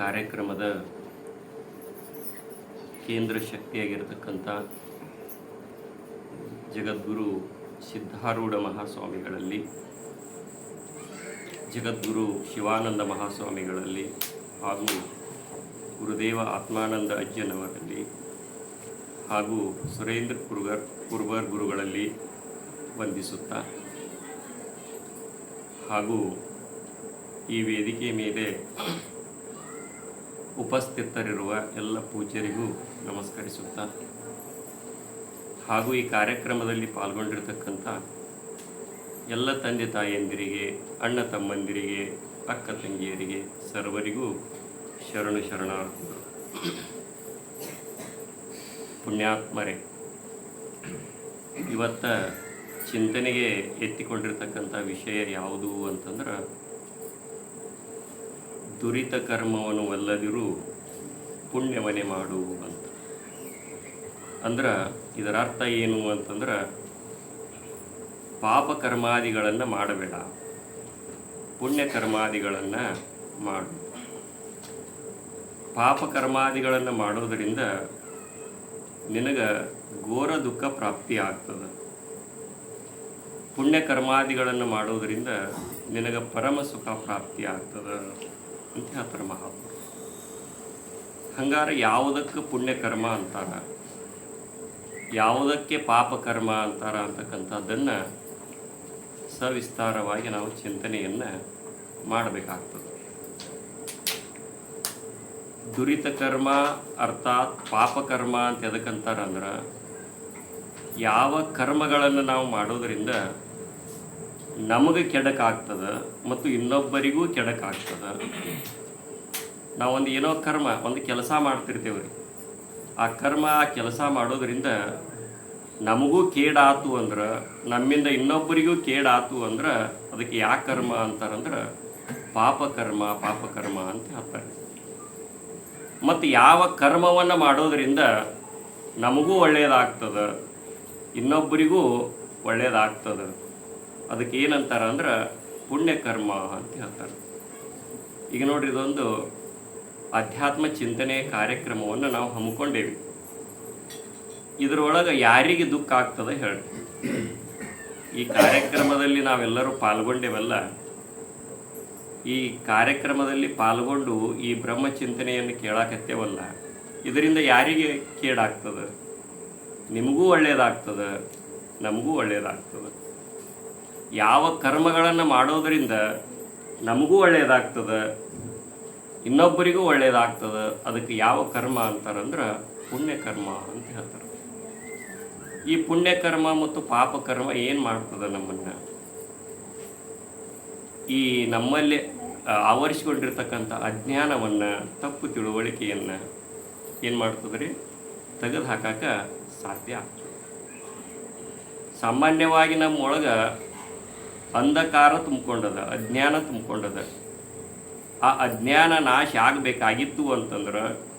ಕಾರ್ಯಕ್ರಮದ ಕೇಂದ್ರ ಶಕ್ತಿಯಾಗಿರತಕ್ಕಂಥ ಜಗದ್ಗುರು ಸಿದ್ಧಾರೂಢ ಮಹಾಸ್ವಾಮಿಗಳಲ್ಲಿ, ಜಗದ್ಗುರು ಶಿವಾನಂದ ಮಹಾಸ್ವಾಮಿಗಳಲ್ಲಿ ಹಾಗೂ ಗುರುದೇವ ಆತ್ಮಾನಂದ ಅಜ್ಜನವರಲ್ಲಿ ಹಾಗೂ ಸುರೇಂದ್ರ ಕುರುಗರ್, ಕುರುಬರ್ ಗುರುಗಳಲ್ಲಿ ವಂದಿಸುತ್ತಾ ಹಾಗೂ ಈ ವೇದಿಕೆ ಮೇಲೆ ಉಪಸ್ಥಿತರಿರುವ ಎಲ್ಲ ಪೂಜ್ಯರಿಗೂ ನಮಸ್ಕರಿಸುತ್ತಾ, ಹಾಗೂ ಈ ಕಾರ್ಯಕ್ರಮದಲ್ಲಿ ಪಾಲ್ಗೊಂಡಿರತಕ್ಕಂಥ ಎಲ್ಲ ತಂದೆ ತಾಯಂದಿರಿಗೆ, ಅಣ್ಣ ತಮ್ಮಂದಿರಿಗೆ, ಅಕ್ಕ ತಂಗಿಯರಿಗೆ ಸರ್ವರಿಗೂ ಶರಣು ಶರಣಾರ್ಥಿಗಳು. ಪುಣ್ಯಾತ್ಮರೇ, ಇವತ್ತ ಚಿಂತನೆಗೆ ಎತ್ತಿಕೊಂಡಿರ್ತಕ್ಕಂಥ ವಿಷಯ ಯಾವುದು ಅಂತಂದ್ರೆ ದುರಿತ ಕರ್ಮವನ್ನು ಒಲ್ಲದಿರು ಪುಣ್ಯವನೆ ಮಾಡು ಅಂತ. ಅಂದ್ರೆ ಇದರ ಅರ್ಥ ಏನು ಅಂತಂದ್ರೆ ಪಾಪ ಕರ್ಮಾದಿಗಳನ್ನು ಮಾಡಬೇಡ. ಪುಣ್ಯ ಕರ್ಮಾದಿಗಳನ್ನು ಮಾಡು. ಪಾಪ ಕರ್ಮಾದಿಗಳನ್ನು ಮಾಡೋದರಿಂದ ನಿನಗೆ ಘೋರ ದುಃಖ ಪ್ರಾಪ್ತಿ ಆಗ್ತದೆ. ಪುಣ್ಯ ಕರ್ಮಾದಿಗಳನ್ನು ಮಾಡೋದರಿಂದ ನಿನಗೆ ಪರಮ ಸುಖ ಪ್ರಾಪ್ತಿ ಆಗ್ತದೆ. ಹೇಳ್ತಾರೆ ಮಹಾತ್ಮ ಹಂಗಾರೆ ಯಾವುದಕ್ಕೆ ಪುಣ್ಯಕರ್ಮ ಅಂತಾರ? ಯಾವುದಕ್ಕೆ ಪಾಪಕರ್ಮ ಅಂತಾರ ಅಂತಕ್ಕಂಥದ್ದನ್ನು ಸವಿಸ್ತಾರವಾಗಿ ನಾವು ಚಿಂತನೆಯನ್ನು ಮಾಡಬೇಕಾಗ್ತದೆ. ದುರಿತ ಕರ್ಮ ಅರ್ಥಾತ್ ಪಾಪಕರ್ಮ ಅಂತ ಎದಕ್ಕಂತಾರಂದ್ರೆ, ಯಾವ ಕರ್ಮಗಳನ್ನು ನಾವು ಮಾಡೋದರಿಂದ ನಮಗೆ ಕೆಡಕಾಗ್ತದೆ ಮತ್ತು ಇನ್ನೊಬ್ಬರಿಗೂ ಕೆಡಕಾಗ್ತದೆ. ನಾವೊಂದು ಏನೋ ಕರ್ಮ, ಒಂದು ಕೆಲಸ ಮಾಡ್ತಿರ್ತೇವೆ ರೀ ಆ ಕರ್ಮ, ಆ ಕೆಲಸ ಮಾಡೋದ್ರಿಂದ ನಮಗೂ ಕೇಡಾತು ಅಂದ್ರೆ, ನಮ್ಮಿಂದ ಇನ್ನೊಬ್ಬರಿಗೂ ಕೇಡಾತು ಅಂದ್ರೆ, ಅದಕ್ಕೆ ಯಾ ಕರ್ಮ ಅಂತಾರಂದ್ರೆ, ಪಾಪ ಕರ್ಮ ಪಾಪ ಕರ್ಮ ಅಂತ ಹೇಳ್ತಾರೆ. ಮತ್ತು ಯಾವ ಕರ್ಮವನ್ನು ಮಾಡೋದರಿಂದ ನಮಗೂ ಒಳ್ಳೆಯದಾಗ್ತದೆ ಇನ್ನೊಬ್ಬರಿಗೂ ಒಳ್ಳೆಯದಾಗ್ತದೆ ಅದಕ್ಕೆ ಏನಂತಾರೆ ಅಂದ್ರೆ ಪುಣ್ಯಕರ್ಮ ಅಂತ ಹೇಳ್ತಾರೆ. ಈಗ ನೋಡ್ರಿ ಇದೊಂದು ಅಧ್ಯಾತ್ಮ ಚಿಂತನೆ ಕಾರ್ಯಕ್ರಮವನ್ನು ನಾವು ಹಮ್ಮಿಕೊಂಡೇವಿ. ಇದರೊಳಗೆ ಯಾರಿಗೆ ದುಃಖ ಆಗ್ತದ ಹೇಳಿ ಈ ಕಾರ್ಯಕ್ರಮದಲ್ಲಿ ನಾವೆಲ್ಲರೂ ಪಾಲ್ಗೊಂಡೇವಲ್ಲ, ಈ ಕಾರ್ಯಕ್ರಮದಲ್ಲಿ ಪಾಲ್ಗೊಂಡು ಈ ಬ್ರಹ್ಮ ಚಿಂತನೆಯನ್ನು ಕೇಳಾಕತ್ತೇವಲ್ಲ, ಇದರಿಂದ ಯಾರಿಗೆ ಕೇಡಾಗ್ತದೆ? ನಿಮಗೂ ಒಳ್ಳೆಯದಾಗ್ತದೆ ನಮಗೂ ಒಳ್ಳೆಯದಾಗ್ತದೆ ಯಾವ ಕರ್ಮಗಳನ್ನು ಮಾಡೋದರಿಂದ ನಮಗೂ ಒಳ್ಳೆಯದಾಗ್ತದೆ ಇನ್ನೊಬ್ಬರಿಗೂ ಒಳ್ಳೆಯದಾಗ್ತದೆ ಅದಕ್ಕೆ ಯಾವ ಕರ್ಮ ಅಂತಾರಂದ್ರೆ ಪುಣ್ಯಕರ್ಮ ಅಂತ ಹೇಳ್ತಾರೆ. ಈ ಪುಣ್ಯಕರ್ಮ ಮತ್ತು ಪಾಪಕರ್ಮ ಏನು ಮಾಡ್ತದೆ ನಮ್ಮನ್ನು? ಈ ನಮ್ಮಲ್ಲಿ ಆವರಿಸಿಕೊಂಡಿರ್ತಕ್ಕಂಥ ಅಜ್ಞಾನವನ್ನು, ತಪ್ಪು ತಿಳುವಳಿಕೆಯನ್ನು ಏನು ಮಾಡ್ತದೆ ರೀ ತೆಗೆದು ಹಾಕಾಕ ಸಾಧ್ಯ ಆಗ್ತದೆ. ಸಾಮಾನ್ಯವಾಗಿ ನಮ್ಮೊಳಗೆ ಅಂಧಕಾರ ತುಂಬಿಕೊಂಡದ, ಅಜ್ಞಾನ ತುಂಬಿಕೊಂಡದ. ಆ ಅಜ್ಞಾನ ನಾಶ ಆಗಬೇಕಾಗಿತ್ತು ಅಂತಂದ್ರೆ,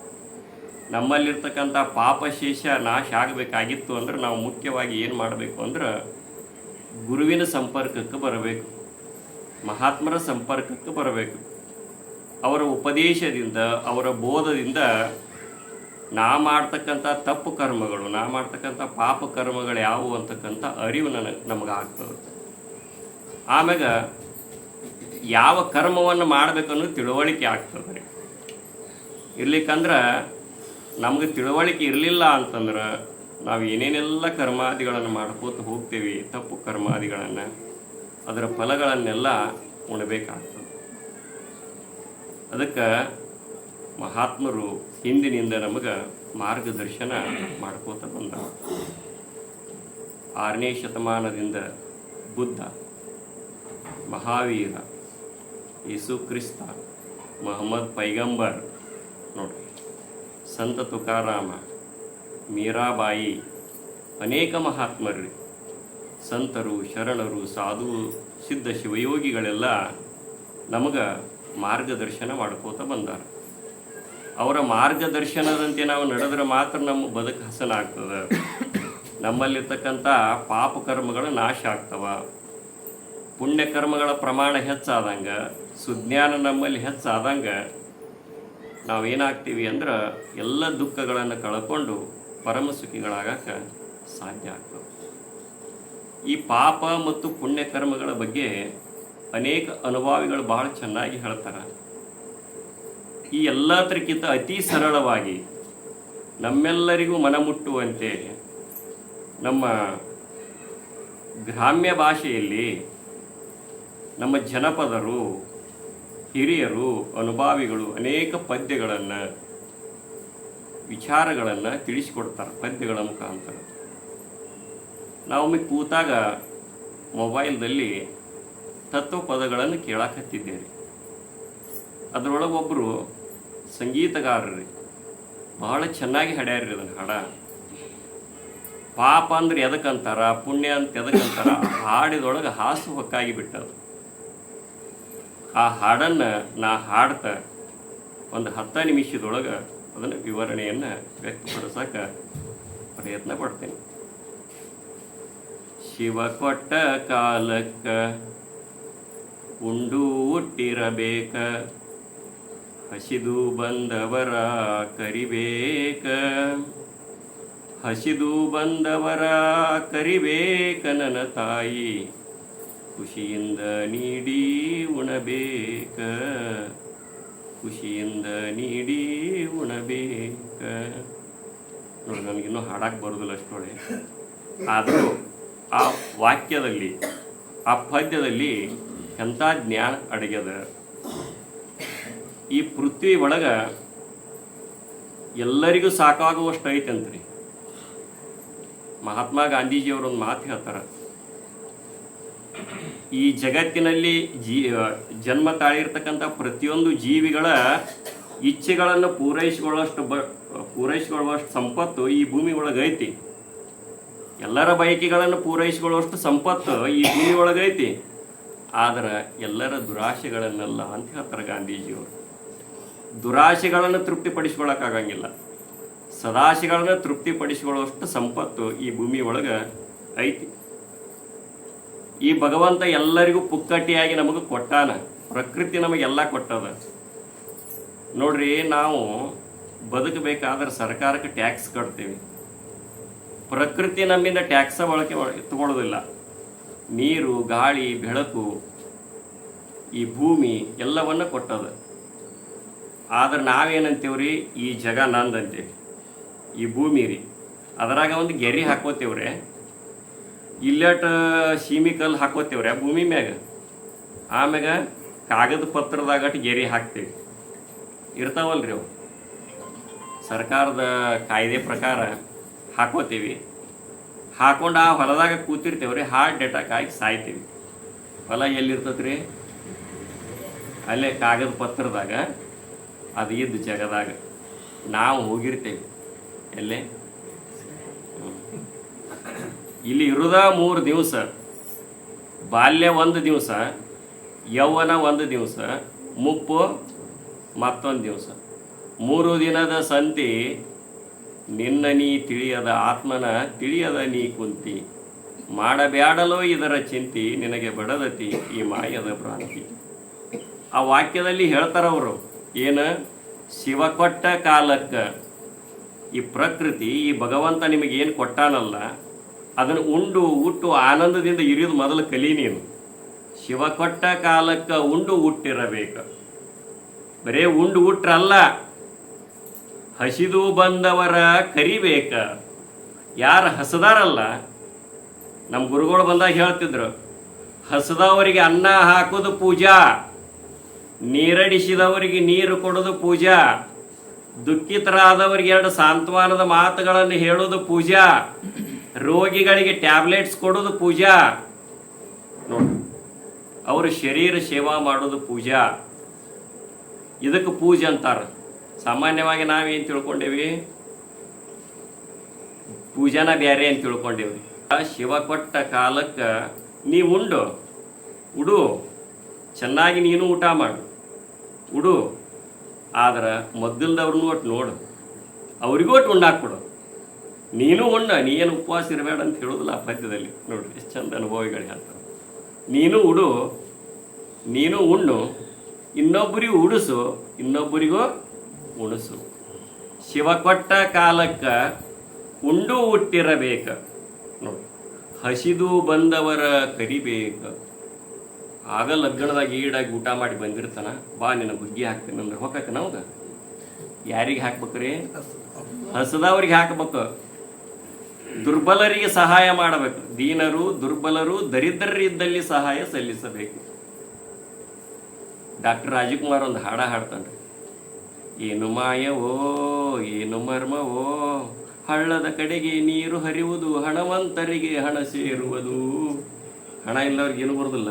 ನಮ್ಮಲ್ಲಿರ್ತಕ್ಕಂಥ ಪಾಪಶೇಷ ನಾಶ ಆಗಬೇಕಾಗಿತ್ತು ಅಂದ್ರೆ ನಾವು ಮುಖ್ಯವಾಗಿ ಏನು ಮಾಡಬೇಕು ಅಂದ್ರೆ, ಗುರುವಿನ ಸಂಪರ್ಕಕ್ಕೆ ಬರಬೇಕು. ಮಹಾತ್ಮರ ಸಂಪರ್ಕಕ್ಕೆ ಬರಬೇಕು. ಅವರ ಉಪದೇಶದಿಂದ, ಅವರ ಬೋಧದಿಂದ ನಾ ಮಾಡ್ತಕ್ಕಂಥ ತಪ್ಪು ಕರ್ಮಗಳು, ನಾ ಮಾಡ್ತಕ್ಕಂಥ ಪಾಪ ಕರ್ಮಗಳು ಯಾವುವು ಅಂತಕ್ಕಂಥ ಅರಿವು ನನಗೆ ನಮಗಾಗ್ತದೆ ಆಮ್ಯಾಗ ಯಾವ ಕರ್ಮವನ್ನು ಮಾಡಬೇಕನ್ನೋ ತಿಳುವಳಿಕೆ ಆಗ್ತದೆ ರೀ. ಇರ್ಲಿಕ್ಕಂದ್ರೆ ನಮಗೆ ತಿಳುವಳಿಕೆ ಇರಲಿಲ್ಲ ಅಂತಂದ್ರೆ ನಾವು ಏನೇನೆಲ್ಲ ಕರ್ಮಾದಿಗಳನ್ನು ಮಾಡ್ಕೋತ ಹೋಗ್ತೀವಿ, ತಪ್ಪು ಕರ್ಮಾದಿಗಳನ್ನು, ಅದರ ಫಲಗಳನ್ನೆಲ್ಲ ಉಣಬೇಕಾಗ್ತದೆ. ಅದಕ್ಕೆ ಮಹಾತ್ಮರು ಹಿಂದಿನಿಂದ ನಮಗೆ ಮಾರ್ಗದರ್ಶನ ಮಾಡ್ಕೋತ ಬಂದ ಆರನೇ ಶತಮಾನದಿಂದ ಬುದ್ಧ. ಮಹಾವೀರ ಯೇಸು ಕ್ರಿಸ್ತ, ಮೊಹಮ್ಮದ್ ಪೈಗಂಬರ್, ನೋಡ್ರಿ. ಸಂತ ತುಕಾರಾಮ, ಮೀರಾಬಾಯಿ, ಅನೇಕ ಮಹಾತ್ಮರು ಸಂತರು, ಶರಣರು, ಸಾಧು, ಸಿದ್ಧ ಶಿವಯೋಗಿಗಳೆಲ್ಲ ನಮಗೆ ಮಾರ್ಗದರ್ಶನ ಮಾಡ್ಕೋತ ಬಂದಾರ. ಅವರ ಮಾರ್ಗದರ್ಶನದಂತೆ ನಾವು ನಡೆದ್ರೆ ಮಾತ್ರ ನಮ್ಮ ಬದುಕು ಹಸನಾಗ್ತದೆ. ನಮ್ಮಲ್ಲಿರ್ತಕ್ಕಂಥ ಪಾಪ ಕರ್ಮಗಳು ನಾಶ ಆಗ್ತವ. ಪುಣ್ಯ ಕರ್ಮಗಳ ಪ್ರಮಾಣ ಹೆಚ್ಚಾದಂಗೆ, ಸುಜ್ಞಾನ ನಮ್ಮಲ್ಲಿ ಹೆಚ್ಚಾದಂಗೆ ನಾವೇನಾಗ್ತೀವಿ ಅಂದ್ರೆ ಎಲ್ಲ ದುಃಖಗಳನ್ನು ಕಳ್ಕೊಂಡು ಪರಮ ಸುಖಿಗಳಾಗಕ್ಕೆ ಸಾಧ್ಯ ಆಗ್ತದೆ. ಈ ಪಾಪ ಮತ್ತು ಪುಣ್ಯಕರ್ಮಗಳ ಬಗ್ಗೆ ಅನೇಕ ಅನುಭವಿಗಳು ಬಹಳ ಚೆನ್ನಾಗಿ ಹೇಳ್ತಾರೆ. ಈ ಎಲ್ಲದಕ್ಕಿಂತ ಅತಿ ಸರಳವಾಗಿ ನಮ್ಮೆಲ್ಲರಿಗೂ ಮನಮುಟ್ಟುವಂತೆ ನಮ್ಮ ಗ್ರಾಮ್ಯ ಭಾಷೆಯಲ್ಲಿ ನಮ್ಮ ಜನಪದರು, ಹಿರಿಯರು, ಅನುಭಾವಿಗಳು ಅನೇಕ ಪದ್ಯಗಳನ್ನು, ವಿಚಾರಗಳನ್ನು ತಿಳಿಸಿಕೊಡ್ತಾರೆ, ಪದ್ಯಗಳ ಮುಖಾಂತರ. ನಾವೊಮ್ಮೆ ಕೂತಾಗ ಮೊಬೈಲ್ದಲ್ಲಿ ತತ್ವ ಪದಗಳನ್ನು ಕೇಳಾಕತ್ತಿದ್ದೇವೆ ಅದರೊಳಗೊಬ್ಬರು ಸಂಗೀತಗಾರರಿ, ಬಹಳ ಚೆನ್ನಾಗಿ ಹಾಡ್ಯಾರ್ರಿ ಅದನ್ನು ಹಾಡ. ಪಾಪ ಅಂದ್ರೆ ಎದಕ್ಕಂತಾರ ಪುಣ್ಯ ಅಂತ ಎದಕ್ಕಂತಾರ ಹಾಡಿದೊಳಗೆ ಹಾಸು ಹೊಕ್ಕಾಗಿ ಬಿಟ್ಟದು. ಆ ಹಾಡನ್ನು ನಾ ಹಾಡ್ತಾ ಒಂದು ಹತ್ತು ನಿಮಿಷದೊಳಗೆ ಅದನ್ನು ವಿವರಣೆಯನ್ನು ವ್ಯಕ್ತಪಡಿಸೋಕೆ ಪ್ರಯತ್ನ ಪಡ್ತೇನೆ. ಶಿವ ಕೊಟ್ಟ ಕಾಲಕ್ಕ ಉಂಡು ಹುಟ್ಟಿರಬೇಕ, ಹಸಿದು ಬಂದವರ ಕರಿಬೇಕ, ಹಸಿದು ಬಂದವರ ಕರಿಬೇಕ ನನ್ನ ತಾಯಿ. ಖುಷಿಯಿಂದ ನೀಡಿ ಉಣಬೇಕ. ಖುಷಿಯಿಂದ ನೀಡಿ ಉಣಬೇಕ. ನೋಡಿ ನನಗಿನ್ನೂ ಹಾಡಕ್ಕೆ ಬರೋದಿಲ್ಲ ಅಷ್ಟೊಳೆ ಆದರೂ ಆ ವಾಕ್ಯದಲ್ಲಿ, ಆ ಪದ್ಯದಲ್ಲಿ ಎಂಥ ಜ್ಞಾನ ಅಡಗ್ಯದ. ಈ ಪೃಥ್ವಿ ಒಳಗೆ ಎಲ್ಲರಿಗೂ ಸಾಕಾಗುವಷ್ಟು ಐತಂತ್ರಿ. ಮಹಾತ್ಮ ಗಾಂಧೀಜಿಯವರೊಂದು ಮಾತು ಹೇಳ್ತಾರೆ. ಈ ಜಗತ್ತಿನಲ್ಲಿ ಜೀ ಜನ್ಮ ತಾಳಿರ್ತಕ್ಕಂಥ ಪ್ರತಿಯೊಂದು ಜೀವಿಗಳ ಇಚ್ಛೆಗಳನ್ನು ಪೂರೈಸಿಕೊಳ್ಳುವಷ್ಟು ಬ, ಪೂರೈಸಿಕೊಳ್ಳುವಷ್ಟು ಸಂಪತ್ತು ಈ ಭೂಮಿ ಒಳಗೈತಿ ಎಲ್ಲರ ಬಯಕೆಗಳನ್ನು ಪೂರೈಸಿಕೊಳ್ಳುವಷ್ಟು ಸಂಪತ್ತು ಈ ಭೂಮಿ ಒಳಗೈತಿ ಆದರೆ ಆದ್ರೆ ಎಲ್ಲರ ದುರಾಶೆಗಳನ್ನೆಲ್ಲ ಅಂತ ಹೇಳ್ತಾರೆ ಗಾಂಧೀಜಿಯವರು. ದುರಾಶೆಗಳನ್ನು ತೃಪ್ತಿಪಡಿಸಿಕೊಳ್ಳೋಕ್ಕಾಗಂಗಿಲ್ಲ. ಸದಾಶೆಗಳನ್ನು ತೃಪ್ತಿಪಡಿಸಿಕೊಳ್ಳುವಷ್ಟು ಸಂಪತ್ತು ಈ ಭೂಮಿ ಒಳಗೆ ಐತಿ. ಈ ಭಗವಂತ ಎಲ್ಲರಿಗೂ ಪುಕ್ಕಟ್ಟಿಯಾಗಿ ನಮಗೆ ಕೊಟ್ಟಾನ. ಪ್ರಕೃತಿ ನಮಗೆಲ್ಲ ಕೊಟ್ಟದ. ನೋಡ್ರಿ, ನಾವು ಬದುಕಬೇಕಾದ್ರೆ ಸರ್ಕಾರಕ್ಕೆ ಟ್ಯಾಕ್ಸ್ ಕಟ್ತೀವಿ. ಪ್ರಕೃತಿ ನಮ್ಮಿಂದ ಟ್ಯಾಕ್ಸ ಬಳಕೆ ತಗೊಳ್ಳೋದಿಲ್ಲ ನೀರು, ಗಾಳಿ, ಬೆಳಕು, ಈ ಭೂಮಿ ಎಲ್ಲವನ್ನು ಕೊಟ್ಟದ. ಆದ್ರೆ ನಾವೇನಂತೀವ್ರಿ? ಈ ಜಗ ನಂದಂತೀವಿ. ಈ ಭೂಮಿ ರೀ. ಅದರಾಗ ಒಂದು ಗೆರಿ ಹಾಕೋತೇವ್ರೆ. ಇಲ್ಲಟ್ ಸೀಮಿ ಕಲ್ಲು ಆ ಭೂಮಿ ಮ್ಯಾಗ. ಆಮ್ಯಾಗ ಕಾಗದ ಪತ್ರದಾಗಟ್ಟು ಗೆರಿ ಹಾಕ್ತೇವೆ. ಇರ್ತಾವಲ್ರಿ ಅವು. ಸರ್ಕಾರದ ಕಾಯ್ದೆ ಪ್ರಕಾರ ಹಾಕೋತೀವಿ ಹಾಕೊಂಡು ಆ ಹೊಲದಾಗ ಕೂತಿರ್ತೇವ್ರಿ ಹಾರ್ಟ್ ಅಟ್ಯಾಕ್ ಆಗಿ ಸಾಯ್ತೀವಿ. ಹೊಲ ಎಲ್ಲಿರ್ತೈತ್ರಿ? ಅಲ್ಲೇ ಕಾಗದ ಪತ್ರದಾಗ, ಅದು ಇದ್ದ ಜಗದಾಗ. ನಾವು ಹೋಗಿರ್ತೇವೆ. ಎಲ್ಲೇ. ಇಲ್ಲಿ ಇರುದ ಮೂರು ದಿವಸ, ಬಾಲ್ಯ ಒಂದು ದಿವಸ, ಯೌವನ ಒಂದು ದಿವಸ, ಮುಪ್ಪು ಮತ್ತೊಂದು ದಿವಸ. ಮೂರು ದಿನದ ಸಂತಿ, ನಿನ್ನ ನೀ ತಿಳಿಯದ ಆತ್ಮನ ತಿಳಿಯದ ನೀ ಕುಂತಿ. ಮಾಡಬ್ಯಾಡಲೋ ಇದರ ಚಿಂತಿ, ನಿನಗೆ ಬಡದತಿ ಈ ಮಾಯದ ಭ್ರಾಂತಿ. ಆ ವಾಕ್ಯದಲ್ಲಿ ಹೇಳ್ತಾರವರು ಏನು? ಶಿವ ಕೊಟ್ಟ ಕಾಲಕ್ಕೆ ಈ ಪ್ರಕೃತಿ, ಈ ಭಗವಂತ ನಿಮಗೇನು ಕೊಟ್ಟಾನಲ್ಲ ಅದನ್ನು ಉಂಡು ಹುಟ್ಟು ಆನಂದದಿಂದ ಇರಿದು ಮೊದಲು ಕಲಿ ನೀನು. ಶಿವ ಕೊಟ್ಟ ಕಾಲಕ್ಕೆ ಉಂಡು ಹುಟ್ಟಿರಬೇಕು ಬರೇ ಉಂಡು ಹುಟ್ರಲ್ಲ ಹಸಿದು ಬಂದವರ ಕರಿಬೇಕ. ಯಾರು ಹಸದಾರಲ್ಲ? ನಮ್ಮ ಗುರುಗಳು ಬಂದಾಗ ಹೇಳ್ತಿದ್ರು, ಹಸದವರಿಗೆ ಅನ್ನ ಹಾಕೋದು ಪೂಜಾ, ನೀರಡಿಸಿದವರಿಗೆ ನೀರು ಕೊಡೋದು ಪೂಜಾ, ದುಃಖಿತರಾದವರಿಗೆ ಎರಡು ಸಾಂತ್ವನದ ಮಾತುಗಳನ್ನು ಹೇಳೋದು ಪೂಜಾ. ರೋಗಿಗಳಿಗೆ ಟ್ಯಾಬ್ಲೆಟ್ಸ್ ಕೊಡೋದು ಪೂಜಾ. ನೋಡಿ, ಅವರು ಶರೀರ ಸೇವಾ ಮಾಡೋದು ಪೂಜಾ. ಇದಕ್ಕೆ ಪೂಜೆ ಅಂತಾರ. ಸಾಮಾನ್ಯವಾಗಿ ನಾವೇನು ತಿಳ್ಕೊಂಡೇವಿ? ಪೂಜಾನ ಬೇರೆ ಅಂತ ತಿಳ್ಕೊಂಡೇವಿ ಶಿವ ಕೊಟ್ಟ ಕಾಲಕ್ಕೆ ನೀ ಉಂಡು, ಉಡು, ಚೆನ್ನಾಗಿ ನೀನು ಊಟ ಮಾಡು, ಉಡು. ಆದ್ರೆ ಮೊದಲ್ದವ್ರನ್ನೂ ಒಟ್ಟು ನೋಡು. ಅವ್ರಿಗೂ ಒಟ್ಟು ಉಂಡಾಕ್ಬಿಡು. ನೀನು ಉಣ್ಣ ನೀ ಏನು ಉಪವಾಸ ಇರಬೇಡ ಅಂತ ಹೇಳೋದಿಲ್ಲ ಆ ಪದ್ಯದಲ್ಲಿ. ನೋಡ್ರಿ ಎಷ್ಟು ಚಂದ ಅನುಭವಿಗಳು ಹೇಳ್ತಾರೆ. ನೀನು ಉಡು ನೀನು ಉಣ್ಣು ಇನ್ನೊಬ್ಬರಿಗೂ ಉಡಿಸು ಇನ್ನೊಬ್ಬರಿಗೂ ಉಣಸು. ಶಿವ ಕೊಟ್ಟ ಕಾಲಕ್ಕ ಉಂಡು ಹುಟ್ಟಿರಬೇಕ. ನೋಡಿ ಹಸಿದು ಬಂದವರ ಕರಿಬೇಕು. ಆಗ ಲಗ್ನದಾಗ ಈಡಾಗಿ ಊಟ ಮಾಡಿ ಬಂದಿರ್ತಾನ ಬಾ ನಿನ್ನ ಬುಗ್ಗಿ ಹಾಕ್ತೀನಿ ಅಂದ್ರೆ ಹೋಗಕ್ಕೆ ನಮ್ಗೆ. ಯಾರಿಗೆ ಹಾಕ್ಬೇಕ್ರಿ? ಹಸದವ್ರಿಗೆ ಹಾಕ್ಬೇಕು. ದುರ್ಬಲರಿಗೆ ಸಹಾಯ ಮಾಡಬೇಕು. ದೀನರು, ದುರ್ಬಲರು, ದರಿದ್ರರಿದ್ದಲ್ಲಿ ಸಹಾಯ ಸಲ್ಲಿಸಬೇಕು. ಡಾಕ್ಟರ್ ರಾಜಕುಮಾರ್ ಒಂದು ಹಾಡ ಹಾಡ್ತಾನೆ ಏನು ಮಾಯವೋ, ಏನು ಮರ್ಮವೋ, ಹಳ್ಳದ ಕಡೆಗೆ ನೀರು ಹರಿಯುವುದು, ಹಣವಂತರಿಗೆ ಹಣ ಸೇರುವುದು. ಹಣ ಇಲ್ಲವ್ರಿಗೆ ಏನು ಬರೋದಿಲ್ಲ.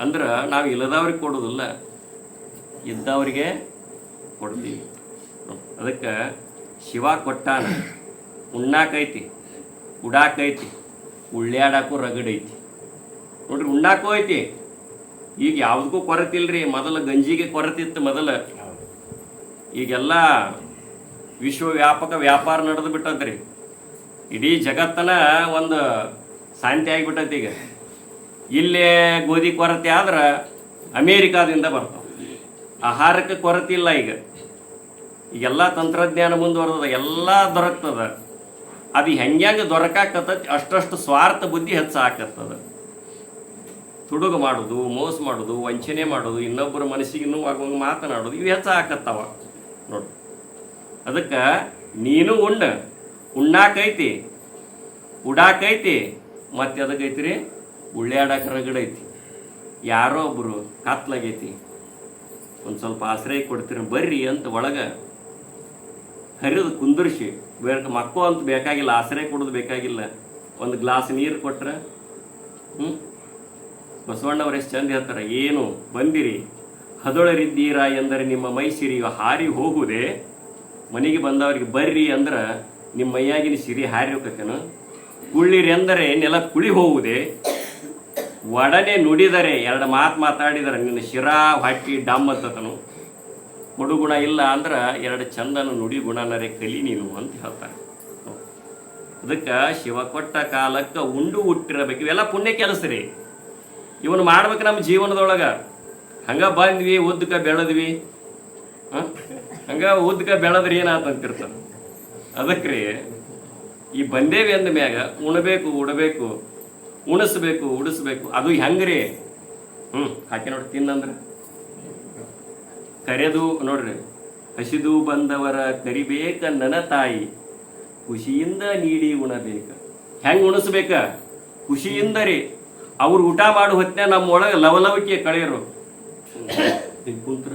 ಅಂದ್ರೆ ನಾವು ಇಲ್ಲದವ್ರಿಗೆ ಕೊಡೋದಿಲ್ಲ. ಇದ್ದವರಿಗೆ ಕೊಡ್ತೀವಿ. ಅದಕ್ಕೆ ಶಿವ ಕೊಟ್ಟಾನ. ಉಣ್ಣಾಕೈತಿ, ಉಡಾಕೈತಿ ರಗಡ್ ರಗಡೈತಿ. ನೋಡ್ರಿ, ಉಣ್ಣಾಕೂ ಐತಿ. ಈಗ ಯಾವುದಕ್ಕೂ ಕೊರತೆ ಇಲ್ರಿ ಮೊದಲ ಗಂಜಿಗೆ ಕೊರತೆ ಇತ್ತು ಮೊದಲ. ಈಗೆಲ್ಲ ವಿಶ್ವವ್ಯಾಪಕ ವ್ಯಾಪಾರ ನಡೆದು ಬಿಟ್ಟದ್ರಿ ಇಡೀ ಜಗತ್ತನ ಒಂದು ಶಾಂತಿ ಆಗಿಬಿಟ್ಟೈತಿ ಈಗ. ಇಲ್ಲೇ ಗೋಧಿ ಕೊರತೆ ಆದ್ರೆ ಅಮೇರಿಕಾದಿಂದ ಬರ್ತಾವ. ಆಹಾರಕ್ಕೆ ಕೊರತೆ ಇಲ್ಲ ಈಗ. ಈಗೆಲ್ಲ ತಂತ್ರಜ್ಞಾನ ಮುಂದುವರೆದ ಎಲ್ಲ ದೊರಕ್ತದ. ಅದು ಹೆಂಗ್ಯಾಂಗ ದೊರಕಾಕತ್ತೈತಿ ಅಷ್ಟಷ್ಟು ಸ್ವಾರ್ಥ ಬುದ್ಧಿ ಹೆಚ್ಚಾಕತ್ತದ. ತುಡುಗು ಮಾಡೋದು, ಮೋಸ ಮಾಡೋದು, ವಂಚನೆ ಮಾಡೋದು, ಇನ್ನೊಬ್ಬರ ಮನಸ್ಸಿಗೆ ಆಗುವಂಗೆ ಮಾತನಾಡೋದು, ಇವು ಹೆಚ್ಚಾಕತ್ತಾವ. ನೋಡು. ಅದಕ್ಕೆ ನೀನು ಉಣ್ಣ ಉಣ್ಣಾಕೈತಿ, ಉಡಾಕೈತಿ, ಮತ್ತೆ ಅದಕ್ಕೈತಿ ರೀ ಉಳ್ಳಾಡಕ್ಕೆ ರಗಡೈತಿ. ಯಾರೋ ಒಬ್ಬರು ಕತ್ಲಾಗೈತಿ, ಒಂದು ಸ್ವಲ್ಪ ಆಶ್ರಯ ಕೊಡ್ತೀರ, ಬರ್ರಿ ಅಂತ ಒಳಗೆ ಕರಿದು ಕುಂದರ್ಸಿ, ಬೇರೆ ಮಕ್ಕು ಅಂತ ಬೇಕಾಗಿಲ್ಲ, ಆಸರೆ ಕೊಡೋದು ಬೇಕಾಗಿಲ್ಲ. ಒಂದು ಗ್ಲಾಸ್ ನೀರು ಕೊಟ್ರೆ ಹ್ಞೂ ಬಸವಣ್ಣವ್ರು ಎಷ್ಟು ಚಂದ ಹೇಳ್ತಾರೆ, ಏನು ಬಂದಿರಿ, ಹದೊಳರಿದ್ದೀರಾ ಎಂದರೆ ನಿಮ್ಮ ಮೈ ಸಿರಿ ಹಾರಿ ಹೋಗುವುದೇ? ಮನೆಗೆ ಬಂದವರಿಗೆ ಬರ್ರಿ ಅಂದ್ರೆ ನಿಮ್ಮ ಮೈಯಾಗಿನ ಸಿರಿ ಹಾರಿ ಹೋಗತ್ತೇನು ಕುಳ್ಳಿರಿ ಎಂದರೆ ನೆಲ ಕುಳಿ ಹೋಗುವುದೇ? ಒಡನೆ ನುಡಿದರೆ, ಎರಡು ಮಾತು ಮಾತಾಡಿದರೆ, ನಿನ್ನ ಶಿರಾ ಹೊಟ್ಟಿ ಡಮ್ ಅಂತತನು. ಗುಣ ಇಲ್ಲ ಅಂದ್ರೆ ಎರಡು ಚಂದನ ನುಡಿ ಗುಣನರೆ ಕಲಿ ನೀನು ಅಂತ ಹೇಳ್ತಾರೆ. ಅದಕ್ಕೆ ಶಿವ ಕೊಟ್ಟ ಕಾಲಕ್ಕೆ ಉಂಡು ಹುಟ್ಟಿರಬೇಕು. ಇವೆಲ್ಲ ಪುಣ್ಯ ಕೆಲಸ ರೀ. ಇವನು ಮಾಡ್ಬೇಕು ನಮ್ಮ ಜೀವನದೊಳಗೆ. ಹಂಗೆ ಬಂದ್ವಿ ಉದ್ದಕ ಬೆಳೆದ್ವಿ. ಹ? ಹಂಗ ಉದ್ದಕ ಬೆಳೆದ್ರಿ ಏನಾತಂತಿರ್ತಾರೆ? ಅದಕ್ಕೆ ರೀ, ಈ ಬಂದೇವಿ ಅಂದ ಮ್ಯಾಗ ಉಣಬೇಕು, ಉಡಬೇಕು, ಉಣಿಸ್ಬೇಕು, ಉಡಿಸ್ಬೇಕು. ಅದು ಹೆಂಗ್ರಿ ಹ್ಞೂ ಹಾಕಿ ನೋಡಿ ತಿನ್ನಂದ್ರೆ. ಕರೆದು ನೋಡ್ರಿ ಹಸಿದು ಬಂದವರ ಕರಿಬೇಕ ನನ್ನ ತಾಯಿ ಖುಷಿಯಿಂದ ನೀಡಿ ಉಣಬೇಕ. ಹೆಂಗ್ ಉಣಿಸ್ಬೇಕ? ಖುಷಿಯಿಂದ ರೀ. ಅವ್ರು ಊಟ ಮಾಡೋ ಹೊತ್ತಿನ ನಮ್ಮೊಳಗೆ ಲವಲವಿಕೆ ಕಳೆಯರು. ಹಿಂಗ್ ಕುಂತ್ರ?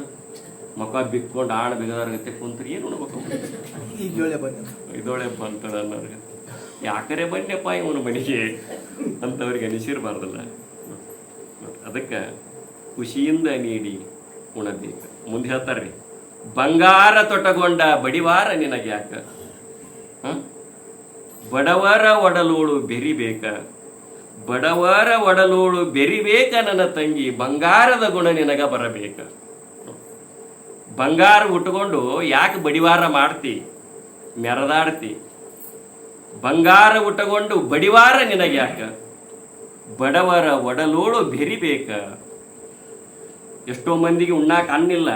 ಮಕ ಬಿಕ್ಕೊಂಡು ಆಣ ಬಿಗದಾರಗತ್ತೆ ಕುಂತ್ರ. ಏನು ಉಣ್ಬೇಕು? ಇದೊಳೆ ಬಂದ. ಇದೊಳೆ ಅನ್ನೋರ್ಗೆ ಯಾಕರೆ ಬನ್ಯಪ್ಪ ಇವನು ಮನೆಗೆ? ಅಂತವ್ರಿಗೆ ಅನಿಸಿರ್ಬಾರ್ದಲ್ಲ. ಅದಕ್ಕೆ ಖುಷಿಯಿಂದ ನೀಡಿ ಉಣಬೇಕು. ಮುಂದೆ ಹೇಳ್ತಾರ್ರಿ. ಬಂಗಾರ ತೊಟಗೊಂಡ ಬಡಿವಾರ ನಿನಗೆ ಯಾಕ? ಬಡವರ ಒಡಲೋಳು ಬೆರಿಬೇಕ? ಬಡವರ ಒಡಲೋಳು ಬೆರಿಬೇಕ ನನ್ನ ತಂಗಿ, ಬಂಗಾರದ ಗುಣ ನಿನಗ ಬರಬೇಕ? ಬಂಗಾರ ಉಟ್ಕೊಂಡು ಯಾಕೆ ಬಡಿವಾರ ಮಾಡ್ತಿ? ಮೆರದಾಡ್ತಿ. ಬಂಗಾರ ಉಟ್ಟಕೊಂಡು ಬಡಿವಾರ ನಿನಗ್ಯಾಕ? ಬಡವರ ಒಡಲೋಳು ಬೆರಿಬೇಕ? ಎಷ್ಟೋ ಮಂದಿಗೆ ಉಣ್ಣಾಕ ಅನ್ನಿಲ್ಲ,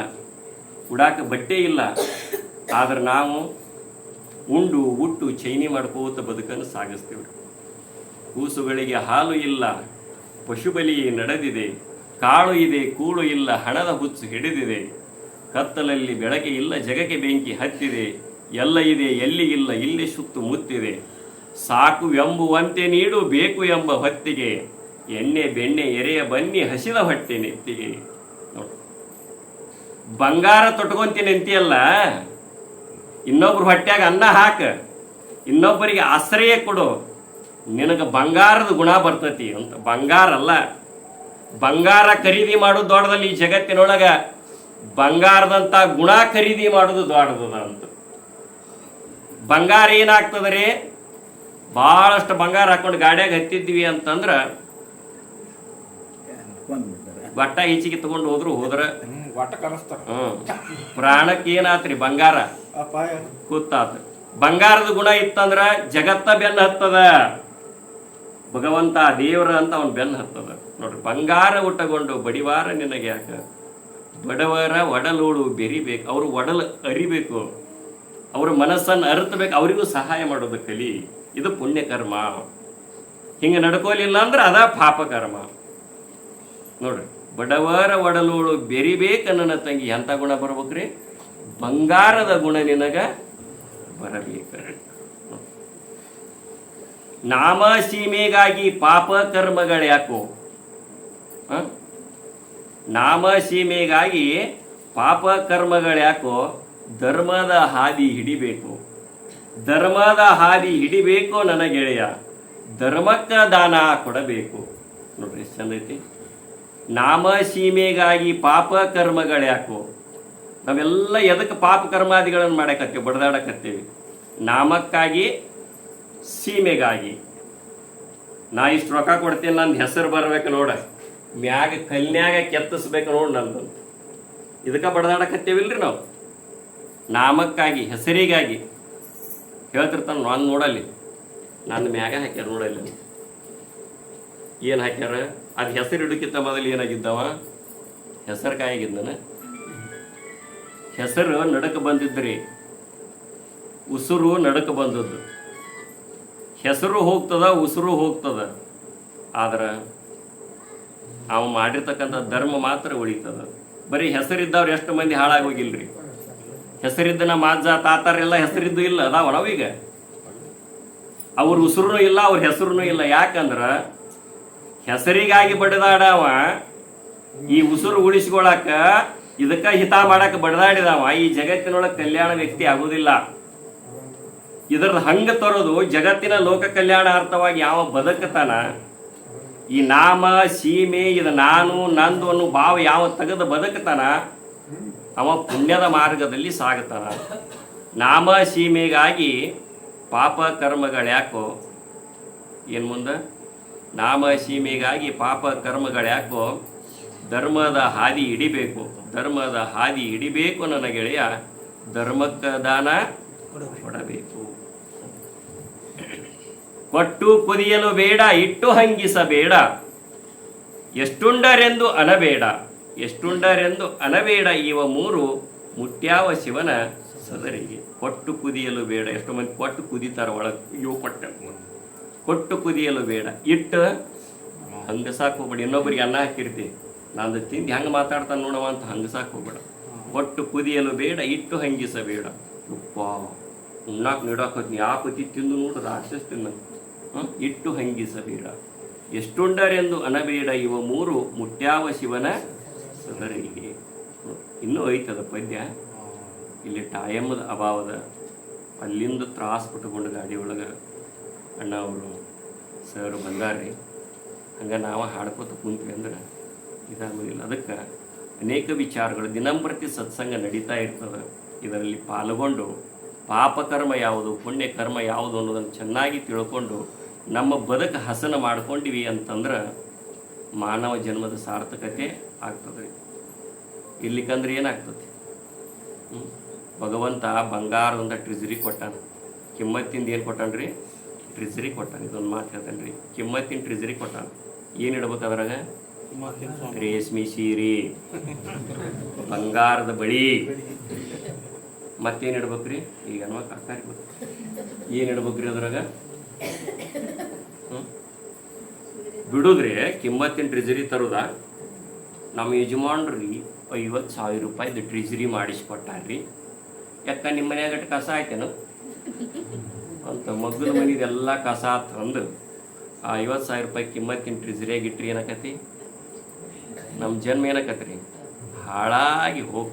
ಉಡಾಕ ಬಟ್ಟೆ ಇಲ್ಲ. ಆದ್ರೆ ನಾವು ಉಂಡು, ಉಟ್ಟು, ಚೈನಿ ಮಾಡ್ಕೋತ ಬದುಕನ್ನು ಸಾಗಿಸ್ತೀವಿ. ಕೂಸುಗಳಿಗೆ ಹಾಲು ಇಲ್ಲ, ಪಶುಬಲಿ ನಡೆದಿದೆ, ಕಾಳು ಇದೆ, ಕೂಳು ಇಲ್ಲ, ಹಣದ ಹುಚ್ಚು ಹಿಡಿದಿದೆ. ಕತ್ತಲಲ್ಲಿ ಬೆಳಕೆ ಇಲ್ಲ, ಜಗಕ್ಕೆ ಬೆಂಕಿ ಹತ್ತಿದೆ. ಎಲ್ಲ ಇದೆ, ಎಲ್ಲಿ ಇಲ್ಲ, ಇಲ್ಲಿ ಸುತ್ತು ಮುತ್ತಿದೆ. ಸಾಕು ಎಂಬುವಂತೆ ನೀಡು, ಬೇಕು ಎಂಬ ಹೊತ್ತಿಗೆ. ಎಣ್ಣೆ, ಬೆಣ್ಣೆ, ಎರೆಯ ಬನ್ನಿ, ಹಸಿದ ಹೊಟ್ಟೆ ನೆತ್ತಿಗೆ. ಬಂಗಾರ ತೊಟ್ಕೊಂತೀನಿ ಅಂತೀಯಲ್ಲ ಇನ್ನೊಬ್ರು ಹೊಟ್ಟೆಗೆ ಅನ್ನ ಹಾಕ ಇನ್ನೊಬ್ಬರಿಗೆ ಆಶ್ರಯ ಕೊಡು ನಿನಗೆ ಬಂಗಾರದ ಗುಣ ಬರ್ತತಿ ಅಂತ. ಬಂಗಾರ ಅಲ್ಲ ಬಂಗಾರ ಖರೀದಿ ಮಾಡೋದು ದೊಡ್ಡದಲ್ಲಿ ಈ ಜಗತ್ತಿನೊಳಗ. ಬಂಗಾರದಂತ ಗುಣ ಖರೀದಿ ಮಾಡೋದು ದೊಡ್ಡದದ ಅಂತ. ಬಂಗಾರ ಏನಾಗ್ತದ್ರಿ ಭಾಳಷ್ಟು ಬಂಗಾರ ಹಾಕೊಂಡು ಗಾಡಿಯಾಗ ಹತ್ತಿದ್ವಿ ಅಂತಂದ್ರ ಬಟ್ಟ ಈಚೆಗೆ ತಗೊಂಡು ಹೋದ್ರು ಹೋದ್ರ. ಒಟ್ಟ ಕಲಿಸ್ತಾರ ಹ್ಮ್. ಪ್ರಾಣಕ್ಕೆ ಏನಾತ್ರಿ ಬಂಗಾರ? ಅಪಾಯ ಕೂತಾತ. ಬಂಗಾರದ ಗುಣ ಇತ್ತಂದ್ರ ಜಗತ್ತ ಬೆನ್ನ ಹತ್ತದ. ಭಗವಂತ ದೇವರ ಅಂತ ಅವನ್ ಬೆನ್ನ ಹತ್ತದ. ನೋಡ್ರಿ ಬಂಗಾರ ಉಟ್ಟಗೊಂಡು ಬಡಿವಾರ ನಿನಗೆ ಯಾಕ? ಬಡವರ ಒಡಲೋಳು ಬೆರಿಬೇಕು ಅವರು ಒಡಲ್ ಅರಿಬೇಕು. ಅವ್ರ ಮನಸ್ಸನ್ನು ಅರಿತಬೇಕು ಅವರಿಗೂ ಸಹಾಯ ಮಾಡೋದು ಕಲಿ. ಇದು ಪುಣ್ಯಕರ್ಮ ಹಿಂಗೆ ನಡ್ಕೋಲಿಲ್ಲ ಅಂದ್ರೆ ಅದ ಪಾಪಕರ್ಮ ನೋಡ್ರಿ. ಬಡವರ ಒಡಲೋಳು ಬೆರಿಬೇಕ ನನ್ನ ತಂಗಿ ಎಂಥ ಗುಣ ಬರ್ಬೇಕ್ರಿ? ಬಂಗಾರದ ಗುಣ ನಿನಗ ಬರಬೇಕು. ನಾಮ ಸೀಮೆಗಾಗಿ ಪಾಪ ಕರ್ಮಗಳು ಯಾಕೋ? ನಾಮ ಸೀಮೆಗಾಗಿ ಪಾಪ ಕರ್ಮಗಳ್ಯಾಕೋ ಧರ್ಮದ ಹಾದಿ ಹಿಡಿಬೇಕು. ಧರ್ಮದ ಹಾದಿ ಹಿಡಿಬೇಕು ನನ್ನ ಗೆಳೆಯ? ಧರ್ಮಕ್ಕ ದಾನ ಕೊಡಬೇಕು. ನೋಡ್ರಿ ಎಷ್ಟು ಚಂದ ಐತಿ. ನಾಮ ಸೀಮೆಗಾಗಿ ಪಾಪ ಕರ್ಮಗಳ್ಯಾಕೋ ನಾವೆಲ್ಲ ಎದಕ್ಕೆ ಪಾಪ ಕರ್ಮಾದಿಗಳನ್ನು ಮಾಡಕತ್ತೀವಿ ಬಡದಾಡಕತ್ತೀವಿ? ನಾಮಕ್ಕಾಗಿ, ಸೀಮೆಗಾಗಿ. ನಾ ಇಷ್ಟು ರೊಕ್ಕ ಕೊಡ್ತೀನಿ ನನ್ನ ಹೆಸರು ಬರ್ಬೇಕು ನೋಡ. ಮ್ಯಾಗ ಕಲ್ನ್ಯಾಗ ಕೆತ್ತಿಸ್ಬೇಕು ನೋಡಿ ನಂದು. ಇದಕ್ಕೆ ಬಡದಾಡಕತ್ತೀವಿಲ್ರಿ ನಾವು? ನಾಮಕ್ಕಾಗಿ, ಹೆಸರಿಗಾಗಿ. ಹೇಳ್ತಿರ್ತಾನೆ ನಾನು ನೋಡಲ್ಲಿ. ನನ್ನ ಮ್ಯಾಗ ಹಾಕ್ಯಾರ ನೋಡಲ್ಲಿ. ಏನು ಹಾಕ್ಯಾರ? ಅದು ಹೆಸರು ಇಡಕ್ಕಿಂತ ಮೊದಲು ಏನಾಗಿದ್ದವ? ಹೆಸರು ಕಾಯಾಗಿದ್ದನ? ಹೆಸರು ನಡಕ ಬಂದಿದ್ರಿ. ಉಸುರು ನಡಕ ಬಂದದ್ದು. ಹೆಸರು ಹೋಗ್ತದ, ಉಸಿರು ಹೋಗ್ತದ. ಆದ್ರೆ ಅವ ಮಾಡಿರ್ತಕ್ಕಂಥ ಧರ್ಮ ಮಾತ್ರ ಉಳಿತದ. ಬರೀ ಹೆಸರಿದ್ದವ್ರು ಎಷ್ಟು ಮಂದಿ ಹಾಳಾಗಿ ಹೋಗಿಲ್ರಿ ಹೆಸರಿದ್ದ ನಮ್ಮ ಅಜ್ಜ ತಾತಾರೆಲ್ಲ ಹೆಸರಿದ್ದು ಇಲ್ಲ, ಅದಾವ ನಾವೀಗ? ಅವ್ರ ಉಸಿರು ಇಲ್ಲ, ಅವ್ರ ಹೆಸರು ಇಲ್ಲ. ಯಾಕಂದ್ರ ಹೆಸರಿಗಾಗಿ ಬಡದಾಡವ. ಈ ಉಸಿರು ಉಳಿಸ್ಕೊಳಕ ಇದಕ್ಕ ಹಿತ ಮಾಡಕ್ ಬಡದಾಡಿದವ. ಈ ಜಗತ್ತಿನೊಳಗೆ ಕಲ್ಯಾಣ ವ್ಯಕ್ತಿ ಆಗುದಿಲ್ಲ. ಇದರ ಹಂಗ ತರೋದು ಜಗತ್ತಿನ ಲೋಕ ಕಲ್ಯಾಣಾರ್ಥವಾಗಿ ಯಾವ ಬದುಕತಾನ? ಈ ನಾಮ, ಸೀಮೆ, ಇದು ನಾನು, ನಂದು ಅನ್ನು ಭಾವ ಯಾವ ತೆಗೆದು ಬದುಕತಾನ? ಅವ ಪುಣ್ಯದ ಮಾರ್ಗದಲ್ಲಿ ಸಾಗತನ. ನಾಮ, ಸೀಮೆಗಾಗಿ ಪಾಪ ಕರ್ಮಗಳ್ಯಾಕೋ ಏನು ಮುಂದೆ? ನಾಮ ಸೀಮೆಗಾಗಿ ಪಾಪ ಕರ್ಮಗಳ್ಯಾಕೋ, ಧರ್ಮದ ಹಾದಿ ಹಿಡಿಬೇಕು. ಧರ್ಮದ ಹಾದಿ ಹಿಡಿಬೇಕು ನನ್ನ ಗೆಳೆಯ, ಧರ್ಮಕ್ಕ ದಾನ ಕೊಡಬೇಕು. ಕೊಟ್ಟು ಕುದಿಯಲು ಬೇಡ, ಇಟ್ಟು ಹಂಗಿಸಬೇಡ. ಎಷ್ಟುಂಡರೆಂದು ಅನಬೇಡ ಎಷ್ಟುಂಡರೆಂದು ಅನಬೇಡ ಇವ ಮೂರು ಮುಟ್ಯಾವ ಶಿವನ ಸದರಿಗೆ. ಕೊಟ್ಟು ಕುದಿಯಲು ಬೇಡ, ಎಷ್ಟು ಮಂದಿ ಕೊಟ್ಟು ಕುದಿತಾರ ಒಳಗೆ. ಇವು ಕೊಟ್ಟೆ. ಕೊಟ್ಟು ಕುದಿಯಲು ಬೇಡ. ಇಟ್ಟು ಹಂಗಸಾಕ್ ಹೋಗ್ಬೇಡ ಇನ್ನೊಬ್ಬರಿಗೆ ಅನ್ನ ಹಾಕಿರ್ತಿ. ನಾನು ತಿಂದು ಹೆಂಗೆ ಮಾತಾಡ್ತಾನೆ ನೋಡವ ಅಂತ ಹಂಗೆ ಸಾಕು ಹೋಗ್ಬೇಡ ಕೊಟ್ಟು ಕುದಿಯಲು ಬೇಡ, ಇಟ್ಟು ಹಂಗಿಸಬೇಡ. ಉಪ್ಪ ಉಣ್ಣಾಕ್ ನೀಡಾಕ್ ಹೋದ್ನಿ. ಯಾವ ಕುತಿ ತಿಂದು ನೋಡು, ರಾಕ್ಷಸ ತಿನ್ನ? ಇಟ್ಟು ಹಂಗಿಸಬೇಡ. ಎಷ್ಟುಂಡರೆಂದು ಅನಬೇಡ ಇವ ಮೂರು ಮುಟ್ಯಾವ ಶಿವನ ಸದರಿಗೆ. ಇನ್ನೂ ಐತದ ಪದ್ಯ? ಇಲ್ಲಿ ಟೈಮದ ಅಭಾವದ. ಅಲ್ಲಿಂದ ತ್ರಾಸ್ ಪಟ್ಟುಕೊಂಡು ಗಾಡಿ ಒಳಗೆ ಅಣ್ಣ ಅವರು ಸರ್ ಬಂದಾರ್ರಿ ಹಂಗೆ ನಾವು ಹಾಡ್ಕೋತ ಕುಂತ್ವಿ ಅಂದ್ರೆ ಇದಾಗೋದಿಲ್ಲ. ಅದಕ್ಕೆ ಅನೇಕ ವಿಚಾರಗಳು ದಿನಂಪ್ರತಿ ಸತ್ಸಂಗ ನಡೀತಾ ಇರ್ತದೆ. ಇದರಲ್ಲಿ ಪಾಲ್ಗೊಂಡು ಪಾಪಕರ್ಮ ಯಾವುದು ಪುಣ್ಯಕರ್ಮ ಯಾವುದು ಅನ್ನೋದನ್ನು ಚೆನ್ನಾಗಿ ತಿಳ್ಕೊಂಡು ನಮ್ಮ ಬದುಕು ಹಸನ ಮಾಡ್ಕೊಂಡಿವಿ ಅಂತಂದ್ರೆ ಮಾನವ ಜನ್ಮದ ಸಾರ್ಥಕತೆ ಆಗ್ತದೆ ಇರ್ಲಿಕ್ಕಂದ್ರೆ ಏನಾಗ್ತದೆ? ಭಗವಂತ ಬಂಗಾರದಿಂದ ಟ್ರಿಜರಿ ಕೊಟ್ಟಾನ. ಕಿಮ್ಮತ್ತಿಂದ ಏನು ಕೊಟ್ಟಾನ್ರಿ? ಟ್ರಿಜರಿ ಕೊಟ್ಟಾನ. ಇದೊಂದು ಮಾತು ಹೇಳ್ತಾನೆ ರೀ ಕಿಮ್ಮತ್ತಿನ ಟ್ರಿಜರಿ ಕೊಟ್ಟಾನ. ಏನು ಇಡಬೇಕು ಅದ್ರಾಗ? ರೇಷ್ಮೆ ಸೀರೆ. ಬಂಗಾರದ ಬಳಿ. ಮತ್ತೇನು ಇಡ್ಬೇಕ್ರಿ? ಈಗ ಅನ್ವ ಕಾಕಾರಿ ಏನು ಇಡ್ಬೇಕ್ರಿ ಅದ್ರಾಗ? ಬಿಡುದ್ರಿ ಕಿಮ್ಮತ್ತಿನ ಟ್ರಿಜರಿ ತರುದ. ನಮ್ಮ ಯಜಮಾನ್ರಿ ಐವತ್ತು ಸಾವಿರ ರೂಪಾಯಿದು ಟ್ರಿಜರಿ ಮಾಡಿಸ್ಕೊಟ್ಟಾರ್ರಿ. ಯಾಕ ನಿಮ್ಮ ಮನ್ಯಾಗ ಅಷ್ಟ್ ಕಸ ಆಯ್ತೇನು? ಅಂತ ಮಗ್ಗದ ಮನಿದೆಲ್ಲ ಕಸ ತಂದು ಆ ಐವತ್ತು ಸಾವಿರ ರೂಪಾಯಿ ಕಿಮ್ಮತ್ತಿನ ಟ್ರಿಜರಿಯಾಗಿ ಇಟ್ರಿ ಏನಾಕತಿ ನಮ್ಮ ಜನ್ಮ ಏನಕತ್ರಿ? ಹಾಳಾಗಿ ಹೋಗಿ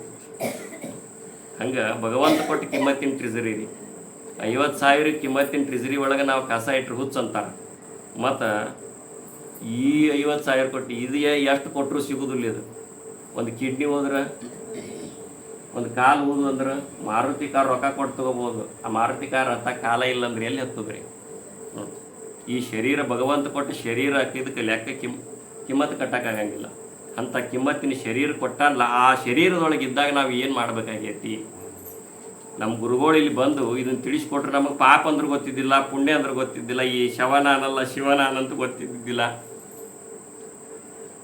ಹಂಗೆ ಭಗವಂತ ಕೊಟ್ಟು ಕಿಮ್ಮತ್ತಿನ ಟ್ರಿಜರಿ ರೀ. ಐವತ್ತು ಸಾವಿರ ಕಿಮ್ಮತ್ತಿನ ಟ್ರಿಜರಿ ಒಳಗೆ ನಾವು ಕಸ ಇಟ್ಟರೆ ಹುಚ್ಚು ಅಂತಾರೆ. ಮತ್ತು ಈ ಐವತ್ತು ಸಾವಿರ ಕೊಟ್ಟು, ಇದು ಎಷ್ಟು ಕೊಟ್ಟರು ಸಿಗೋದಿಲ್ಲ ಇದು. ಒಂದು ಕಿಡ್ನಿ ಹೋದ್ರೆ ಒಂದು ಕಾಲು ಹೋದು ಅಂದ್ರೆ ಮಾರುತಿ ಕಾರ್ ರೊಕ್ಕ ಕೊಟ್ಟು ತಗೋಬೋದು. ಆ ಮಾರುತಿ ಕಾರ್ ಅಂತ ಕಾಲ ಇಲ್ಲಂದ್ರೆ ಎಲ್ಲಿ ಹತ್ತದ್ರಿ? ಈ ಶರೀರ ಭಗವಂತ ಕೊಟ್ಟು ಶರೀರ ಹಾಕಿದಕ್ಕೆ ಲೆಕ್ಕ ಕಿಮ್ ಕಿಮ್ಮತ್ತು ಕಟ್ಟಕ್ಕಾಗಂಗಿಲ್ಲ ಅಂಥ ಕಿಮ್ಮತ್ತಿನ ಶರೀರ ಕೊಟ್ಟಲ್ಲ, ಆ ಶರೀರದೊಳಗೆ ಇದ್ದಾಗ ನಾವು ಏನು ಮಾಡಬೇಕಾಗೈತಿ? ನಮ್ಮ ಗುರುಗಳು ಇಲ್ಲಿ ಬಂದು ಇದನ್ನು ತಿಳಿಸ್ಕೊಟ್ರೆ ನಮಗೆ ಪಾಪ ಅಂದ್ರೆ ಗೊತ್ತಿದ್ದಿಲ್ಲ, ಪುಣ್ಯ ಅಂದ್ರೆ ಗೊತ್ತಿದ್ದಿಲ್ಲ, ಈ ಶವನ ಅನ್ನಲ್ಲ ಶಿವನ ಅನ್ನಂತ ಗೊತ್ತಿದ್ದಿಲ್ಲ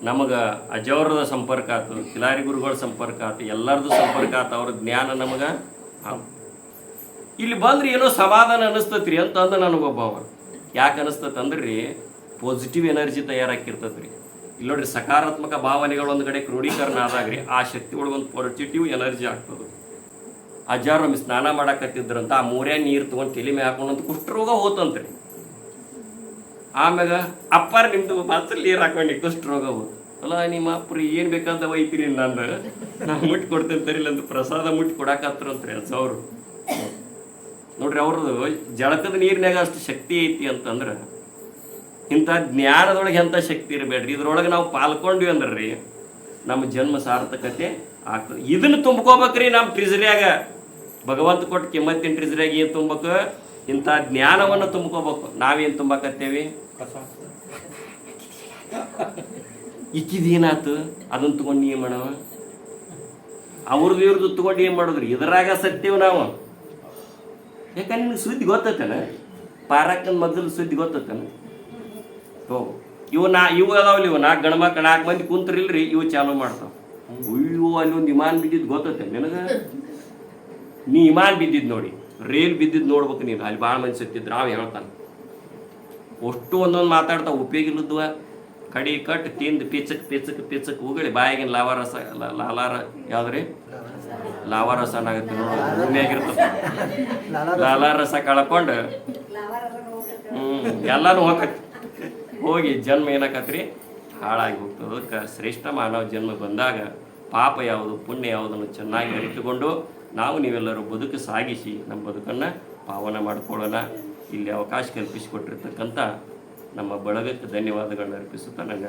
ನಮಗೆ ಅಜೌರದ ಸಂಪರ್ಕ ಆತು, ಕಿಲಾರಿ ಗುರುಗಳ ಸಂಪರ್ಕ ಆತು, ಎಲ್ಲರದು ಸಂಪರ್ಕ ಆತು, ಅವ್ರ ಜ್ಞಾನ ನಮಗೆ ಇಲ್ಲಿ ಬಂದ್ರೆ ಏನೋ ಸಮಾಧಾನ ಅನಿಸ್ತತ್ರಿ ಅಂತ ಅಂದ ನನಗೊಬ್ಬ ಅವ ಯಾಕೆ ಅನಿಸ್ತತ್ ಅಂದ್ರಿ ಪಾಸಿಟಿವ್ ಎನರ್ಜಿ ತಯಾರಾಕಿರ್ತತ್ರಿ. ಇಲ್ಲಿ ನೋಡ್ರಿ, ಸಕಾರಾತ್ಮಕ ಭಾವನೆಗಳು ಒಂದು ಕಡೆ ಕ್ರೋಢೀಕರಣ ಆದಾಗ್ರಿ, ಆ ಶಕ್ತಿ ಒಳಗೊಂದು ಪಾಸಿಟಿವ್ ಎನರ್ಜಿ ಆಗ್ತದೆ. ಅಜ್ಜಾರೊಮ್ಮೆ ಸ್ನಾನ ಮಾಡಕತ್ತಿದ್ರಂತ ಆ ಮೂರೇ ನೀರು ತೊಗೊಂಡು ತಲೆ ಮೇಲೆ ಹಾಕೊಂಡಂತ ಕುಷ್ಠರೋಗ ಹೋತಂತ್ರಿ. ಆಮ್ಯಾಗ ಅಪ್ಪಾರ ನಿಮ್ದು ಮಾತ್ರ ನೀರು ಹಾಕೊಂಡು ಕುಷ್ಠರೋಗ ರೋಗವು ಅಲ್ಲ ನಿಮ್ಮ ಅಪ್ಪರು ಏನು ಬೇಕಾದ ಒಯ್ತೀರಿ ನಂದು? ನಾನು ಮುಟ್ಟಿ ಕೊಡ್ತೇನೆ ಅಂತ ಪ್ರಸಾದ ಮುಟ್ಟಿ ಕೊಡಾಕತ್ರಂತ್ರಿ ಅವರು ನೋಡ್ರಿ ಅವ್ರದ್ದು ಜಳಕದ ನೀರಿನಾಗ ಅಷ್ಟು ಶಕ್ತಿ ಐತಿ ಅಂತಂದ್ರೆ ಇಂಥ ಜ್ಞಾನದೊಳಗೆ ಎಂಥ ಶಕ್ತಿ ಇರಬೇಡ್ರಿ. ಇದ್ರೊಳಗೆ ನಾವು ಪಾಲ್ಕೊಂಡ್ವಿ ಅಂದ್ರೆ ನಮ್ಮ ಜನ್ಮ ಸಾರ್ಥಕತೆ ಆಗ್ತದೆ ಇದನ್ನು ತುಂಬ್ಕೋಬೇಕ್ರಿ ನಮ್ಮ ಟ್ರಿಜರಿಯಾಗ ಭಗವಂತ ಕೊಟ್ಟು ಕಿಮ್ಮತ್ತಿನ ಟ್ರಿಜರಿಯಾಗ ಏನು ತುಂಬಬೇಕು? ಇಂಥ ಜ್ಞಾನವನ್ನು ತುಂಬ್ಕೋಬೇಕು. ನಾವೇನು ತುಂಬಕತ್ತೇವೆ? ಇಕ್ಕಿದೇನಾತು? ಅದನ್ನ ತಗೊಂಡು ಏನು ಮಾಡವ? ಅವ್ರದ್ದು ಇವ್ರದ್ದು ತಗೊಂಡು ಏನು ಮಾಡಿದ್ರಿ? ಇದರಾಗ ಸತ್ಯವು ನಾವು. ಯಾಕಂದ್ರೆ ನಿಮ್ಗೆ ಸುದ್ದಿ ಗೊತ್ತೈತನ? ಪಾರಕ್ಕನ ಮೊದಲು ಸುದ್ದಿ ಗೊತ್ತೈತನ? ಹೋ, ಇವು ನಾ, ಇವು ಅದಾವಲ್ಲ ಇವು. ನಾಲ್ಕು ಗಣಮಕ್ಳು ನಾಲ್ಕು ಮಂದಿ ಕುಂತ್ರಿಲ್ರಿ, ಇವು ಚಾಲು ಮಾಡ್ತಾವ. ಅಯ್ಯೋ, ಅಲ್ಲಿ ಒಂದು ವಿಮಾನ ಬಿದ್ದಿದ್ದು ಗೊತ್ತೈತೆ ನಿನಗೆ? ನೀ ಇಮಾನ್ ಬಿದ್ದಿದ್ದು ನೋಡಿ. ರೇಲ್ ಬಿದ್ದಿದ್ದು ನೋಡ್ಬೇಕು ನೀನು. ಅಲ್ಲಿ ಭಾಳ ಮಂದಿ ಸಿಕ್ತಿದ್ರು ಅವ ಹೇಳ್ತಾನೆ, ಅಷ್ಟು ಒಂದೊಂದು ಮಾತಾಡ್ತಾ ಉಪಯೋಗ ಇಲ್ಲದ್ವ. ಕಡಿ ಕಟ್, ತಿಂದು, ಪಿಚಕ್ ಪಿಚಕ್ ಪಿಚಕ್, ಉಗಳಿ, ಬಾಯಿಗಿನ ಲಾವಾರಸ ಲಾಲಾರ, ಯಾವ್ದ್ರಿ? ಲಾವಾರಸ ಅನ್ನಾಗತ್ತೆ ನೋಡು ಭೂಮಿಯಾಗಿರ್ತದೆ ಲಾಲಾರಸ ಕಳ್ಕೊಂಡು ಹ್ಞೂ ಎಲ್ಲಾನು ಹೋಗತ್ತೆ. ಹೋಗಿ ಜನ್ಮ ಏನಾಕತ್ರಿ? ಹಾಳಾಗಿ ಹೋಗ್ತದೆ. ಅದಕ್ಕೆ ಶ್ರೇಷ್ಠ ಮಾನವ ಜನ್ಮ ಬಂದಾಗ ಪಾಪ ಯಾವುದು, ಪುಣ್ಯ ಯಾವುದನ್ನು ಚೆನ್ನಾಗಿ ಅರಿತುಕೊಂಡು ನಾವು ನೀವೆಲ್ಲರೂ ಬದುಕು ಸಾಗಿಸಿ, ನಮ್ಮ ಬದುಕನ್ನು ಪಾವನ ಮಾಡಿಕೊಳ್ಳೋಣ. ಇಲ್ಲಿ ಅವಕಾಶ ಕಲ್ಪಿಸಿಕೊಟ್ಟಿರ್ತಕ್ಕಂಥ ನಮ್ಮ ಬಳಗಕ್ಕೆ ಧನ್ಯವಾದಗಳನ್ನ ಅರ್ಪಿಸುತ್ತಾ ನನ್ನ